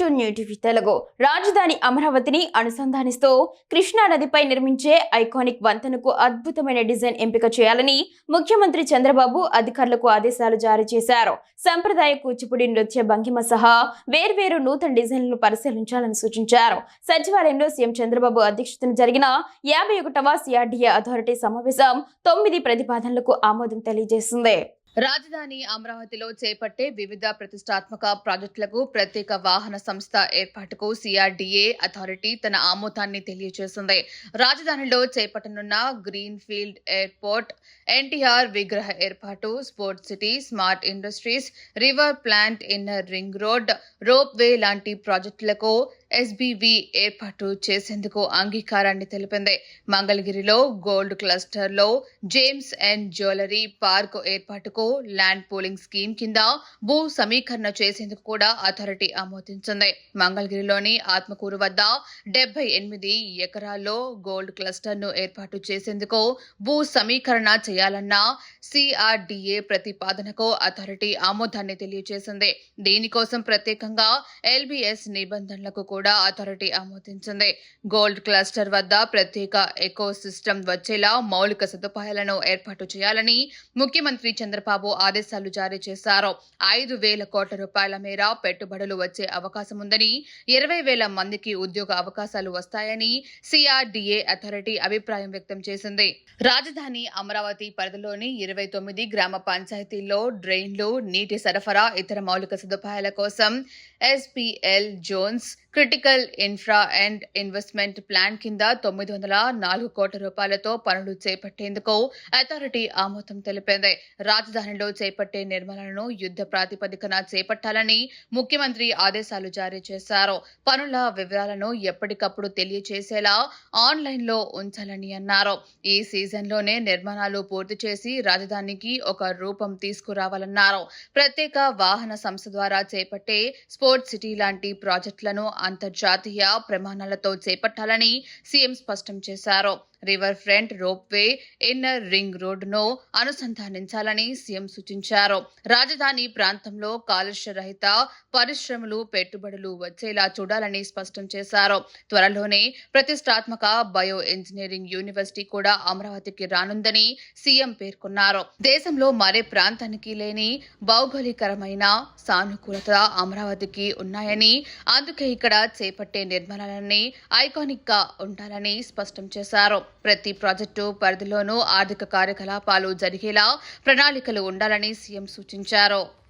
To new Telugu. రాజధాని అమరావతిని అనుసంధానిస్తూ కృష్ణా నదిపై నిర్మించే ఐకానిక్ వంతెనకు అద్భుతమైన డిజైన్ ఎంపిక చేయాలని ముఖ్యమంత్రి చంద్రబాబు అధికారులకు ఆదేశాలు జారీ చేశారు. సంప్రదాయ కూచిపూడి నృత్య భంగిమ సహా వేర్వేరు నూతన డిజైన్లను పరిశీలించాలని సూచించారు. సచివాలయంలో సీఎం చంద్రబాబు అధ్యక్షతన జరిగిన యాభై ఒకటవ సిఆర్డీఏ అథారిటీ సమావేశం తొమ్మిది ప్రతిపాదనలకు ఆమోదం తెలియజేసింది. రాజధాని అమరావతిలో చేపట్టే వివిధ ప్రతిష్టాత్మక ప్రాజెక్టులకు ప్రత్యేక వాహన సంస్థ ఏర్పాటుకు సిఆర్డీఏ అథారిటీ తన ఆమోదాన్ని తెలియజేసింది. రాజధానిలో చేపట్టనున్న గ్రీన్ ఫీల్డ్ ఎయిర్పోర్ట్ ఎన్టీఆర్ విగ్రహ ఏర్పాటు sports city smart industries river plant inner ring road rope way లాంటి ప్రాజెక్టులకు ఎస్బీవి ఏర్పాటు చేసేందుకు అంగీకారాన్ని తెలిపింది. మంగళగిరిలో గోల్డ్ క్లస్టర్లో జేమ్స్ అండ్ జ్యువెలరీ పార్క్ ఏర్పాటుకు ల్యాండ్ పూలింగ్ స్కీమ్ కింద భూ సమీకరణ చేసేందుకు కూడా అథారిటీ ఆమోదించింది. మంగళగిరిలోని ఆత్మకూరు వద్ద డెబ్బై ఎనిమిది ఎకరాల్లో గోల్డ్ క్లస్టర్ను ఏర్పాటు చేసేందుకు భూ సమీకరణ చేయాలన్న సిఆర్డీఏ ప్రతిపాదనకు అథారిటీ ఆమోదాన్ని తెలియజేసింది. దీనికోసం ప్రత్యేకంగా ఎల్బిఎస్ నిబంధనలకు కూడా అథారిటీ ఆమోదించింది. గోల్డ్ క్లస్టర్ వద్ద ప్రత్యేక ఎకో సిస్టమ్ వచ్చేలా మౌలిక సదుపాయాలను ఏర్పాటు చేయాలని ముఖ్యమంత్రి చంద్రబాబు ఆదేశాలు జారీ చేశారు. ఐదు వేల కోట్ల రూపాయల మేర పెట్టుబడులు వచ్చే అవకాశం ఉందని ఇరవై వేల మందికి ఉద్యోగ అవకాశాలు వస్తాయని సిఆర్డీఏ అథారిటీ అభిప్రాయం వ్యక్తం చేసింది. రాజధాని అమరావతి పరిధిలోని ఇరవై తొమ్మిది గ్రామ పంచాయతీల్లో డ్రైన్లు నీటి సరఫరా ఇతర మౌలిక సదుపాయాల కోసం SPL zones critical infra and investment plan కింద తొమ్మిది వందల నాలుగు కోట్ల రూపాయలతో పనులు చేపట్టేందుకు అథారిటీ ఆమోదం తెలిపింది. రాజధానిలో చేపట్టే నిర్మాణాలను యుద్ధ ప్రాతిపదికన చేపట్టాలని ముఖ్యమంత్రి ఆదేశాలు జారీ చేశారు. పనుల వివరాలను ఎప్పటికప్పుడు తెలియచేసేలా ఆన్లైన్లో ఉంచాలని అన్నారు. ఈ సీజన్లోనే నిర్మాణాలు పూర్తి చేసి రాజధానికి ఒక రూపం తీసుకురావాలన్నారు. ప్రత్యేక వాహన సంస్థ ద్వారా చేపట్టే స్పోర్ట్స్ సిటీ లాంటి ప్రాజెక్టులను అంతర్జాతీయ ప్రమాణాలతో చేపట్టాలని సీఎం స్పష్టం చేశారు. River front ropeway inner ring రోడ్డును అనుసంధానించాలని సీఎం సూచించారు. రాజధాని ప్రాంతంలో కాలుష్య రహిత పరిశ్రమలు పెట్టుబడులు వచ్చేలా చూడాలని స్పష్టం చేశారు. త్వరలోనే ప్రతిష్టాత్మక బయో ఇంజనీరింగ్ యూనివర్సిటీ కూడా అమరావతికి రానుందని సీఎం పేర్కొన్నారు. దేశంలో మరే ప్రాంతానికి లేని భౌగోళికరమైన సానుకూలత అమరావతికి ఉన్నాయని అందుకే ఇక్కడ చేపట్టే నిర్మాణాలన్నీ ఐకానిక్గా ఉండాలని స్పష్టం చేశారు. ప్రతి ప్రాజెక్టు పరిధిలోనూ ఆర్థిక కార్యకలాపాలు జరిగేలా ప్రణాళికలు ఉండాలని సీఎం సూచించారు.